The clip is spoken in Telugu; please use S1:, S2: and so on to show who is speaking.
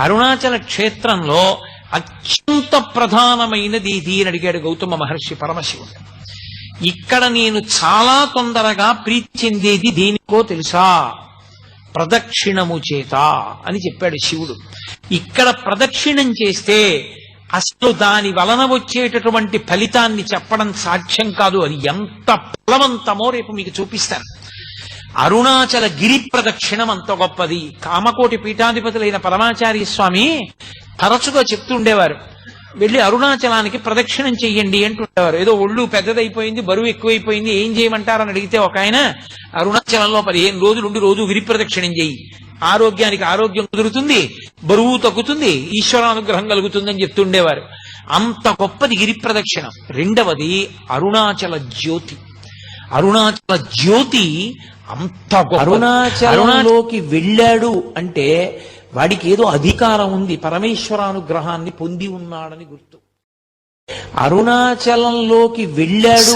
S1: అరుణాచల క్షేత్రంలో అత్యంత ప్రధానమైనది ఇది అని అడిగాడు గౌతమ మహర్షి పరమశివుడు. ఇక్కడ నేను చాలా తొందరగా ప్రీతి చెందేది దేనికో తెలుసా? ప్రదక్షిణము చేత అని చెప్పాడు శివుడు. ఇక్కడ ప్రదక్షిణం చేస్తే అసలు దాని వలన వచ్చేటటువంటి ఫలితాన్ని చెప్పడం సాధ్యం కాదు. అది ఎంత ఫలవంతమో రేపు మీకు చూపిస్తాను. అరుణాచల గిరి ప్రదక్షిణం అంత గొప్పది. కామకోటి పీఠాధిపతులైన పరమాచార్య స్వామి తరచుగా చెప్తుండేవారు వెళ్ళి అరుణాచలానికి ప్రదక్షిణం చెయ్యండి అంటుండేవారు. ఏదో ఒళ్ళు పెద్దదైపోయింది బరువు ఎక్కువైపోయింది ఏం చేయమంటారని అడిగితే ఒక ఆయన అరుణాచలంలో పదిహేను రోజులు ఉండి రోజు గిరి ప్రదక్షిణం చెయ్యి. ఆరోగ్యానికి ఆరోగ్యం కుదురుతుంది బరువు తగ్గుతుంది ఈశ్వరానుగ్రహం కలుగుతుందని చెప్తుండేవారు. అంత గొప్పది గిరి ప్రదక్షిణం. రెండవది అరుణాచల జ్యోతి. అరుణాచల జ్యోతి అంత
S2: అరుణాచలంలోకి వెళ్ళాడు అంటే వాడికి ఏదో అధికారం ఉంది పరమేశ్వరానుగ్రహాన్ని పొంది ఉన్నాడని గుర్తు. అరుణాచలంలోకి వెళ్ళాడు